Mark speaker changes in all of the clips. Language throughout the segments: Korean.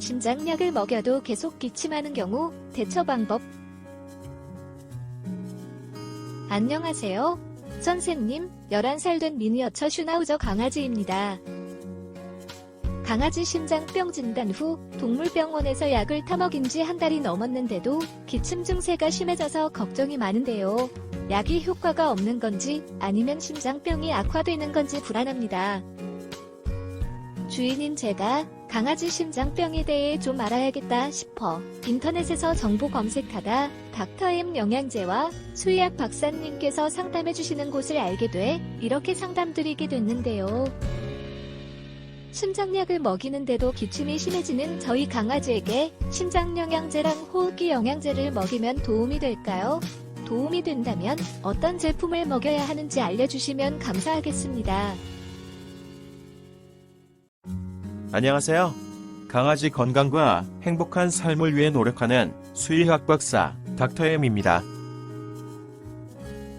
Speaker 1: 심장약을 먹여도 계속 기침하는 경우 대처 방법. 안녕하세요. 선생님, 11살 된 미니어처 슈나우저 강아지입니다. 강아지 심장병 진단 후 동물병원에서 약을 타먹인 지 한 달이 넘었는데도 기침 증세가 심해져서 걱정이 많은데요. 약이 효과가 없는 건지 아니면 심장병이 악화되는 건지 불안합니다. 주인인 제가 강아지 심장병에 대해 좀 알아야겠다 싶어 인터넷에서 정보 검색하다 닥터엠 영양제와 수의학 박사님께서 상담해 주시는 곳을 알게 돼 이렇게 상담드리게 됐는데요. 심장약을 먹이는데도 기침이 심해지는 저희 강아지에게 심장 영양제랑 호흡기 영양제를 먹이면 도움이 될까요? 도움이 된다면 어떤 제품을 먹여야 하는지 알려주시면 감사하겠습니다.
Speaker 2: 안녕하세요. 강아지 건강과 행복한 삶을 위해 노력하는 수의학 박사 닥터엠입니다.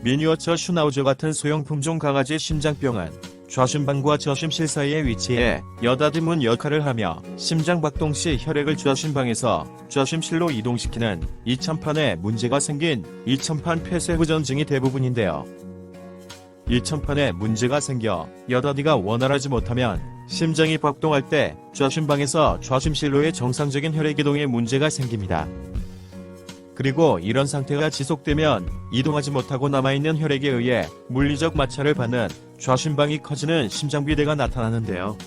Speaker 2: 미니어처 슈나우저 같은 소형 품종 강아지 심장병은 좌심방과 저심실 사이에 위치해 여닫이문 역할을 하며 심장 박동 시 혈액을 좌심방에서 좌심실로 이동시키는 이천판에 문제가 생긴 이천판 폐쇄후전증이 대부분인데요. 이천판에 문제가 생겨 여닫이가 원활하지 못하면 심장이 박동할 때 좌심방에서 좌심실로의 정상적인 혈액이동에 문제가 생깁니다. 그리고 이런 상태가 지속되면 이동하지 못하고 남아있는 혈액에 의해 물리적 마찰을 받는 좌심방이 커지는 심장비대가 나타나는데요.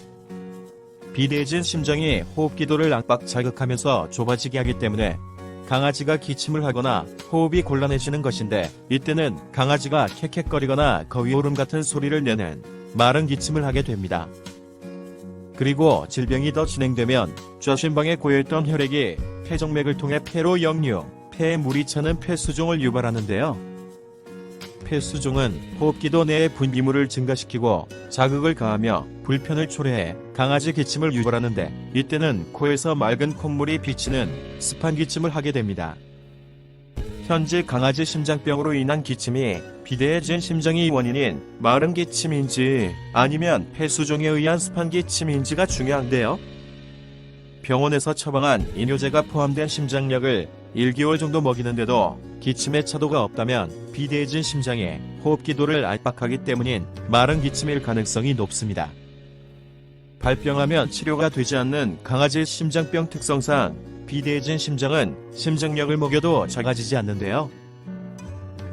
Speaker 2: 비대해진 심장이 호흡기도를 압박 자극하면서 좁아지게 하기 때문에 강아지가 기침을 하거나 호흡이 곤란해지는 것인데 이때는 강아지가 캑캑거리거나 거위오름 같은 소리를 내는 마른 기침을 하게 됩니다. 그리고 질병이 더 진행되면 좌심방에 고여있던 혈액이 폐정맥을 통해 폐로 역류, 폐에 물이 차는 폐수종을 유발하는데요. 폐수종은 호흡기도 내의 분비물을 증가시키고 자극을 가하며 불편을 초래해 강아지 기침을 유발하는데 이때는 코에서 맑은 콧물이 비치는 습한 기침을 하게 됩니다. 현재 강아지 심장병으로 인한 기침이 비대해진 심장이 원인인 마른 기침인지 아니면 폐수종에 의한 습한 기침인지가 중요한데요. 병원에서 처방한 이뇨제가 포함된 심장약을 1개월 정도 먹이는데도 기침의 차도가 없다면 비대해진 심장에 호흡기도를 압박하기 때문인 마른 기침일 가능성이 높습니다. 발병하면 치료가 되지 않는 강아지 심장병 특성상 비대해진 심장은 심장약을 먹여도 작아지지 않는데요.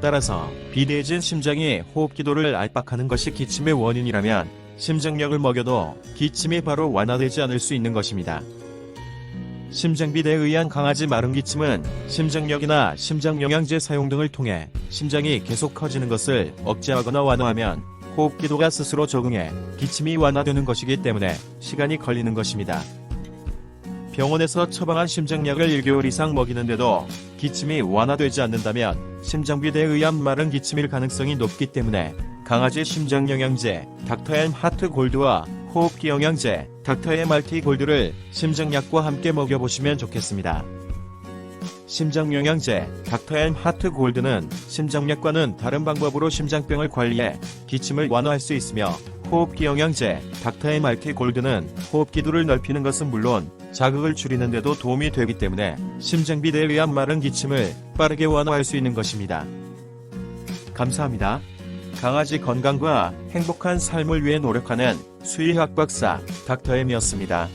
Speaker 2: 따라서 비대해진 심장이 호흡기도를 압박하는 것이 기침의 원인이라면 심장약을 먹여도 기침이 바로 완화되지 않을 수 있는 것입니다. 심장비대에 의한 강아지 마른 기침은 심장약이나 심장 영양제 사용 등을 통해 심장이 계속 커지는 것을 억제하거나 완화하면 호흡기도가 스스로 적응해 기침이 완화되는 것이기 때문에 시간이 걸리는 것입니다. 병원에서 처방한 심장약을 1개월 이상 먹이는데도 기침이 완화되지 않는다면 심장비대에 의한 마른 기침일 가능성이 높기 때문에 강아지 심장 영양제 닥터엠 하트 골드와 호흡기 영양제 닥터엠 말티 골드를 심장약과 함께 먹여보시면 좋겠습니다. 심장 영양제 닥터엠 하트 골드는 심장약과는 다른 방법으로 심장병을 관리해 기침을 완화할 수 있으며 호흡기 영양제 닥터엠 알티 골드는 호흡기도를 넓히는 것은 물론 자극을 줄이는 데도 도움이 되기 때문에 심장비대에 의한 마른 기침을 빠르게 완화할 수 있는 것입니다. 감사합니다. 강아지 건강과 행복한 삶을 위해 노력하는 수의학 박사 닥터엠이었습니다.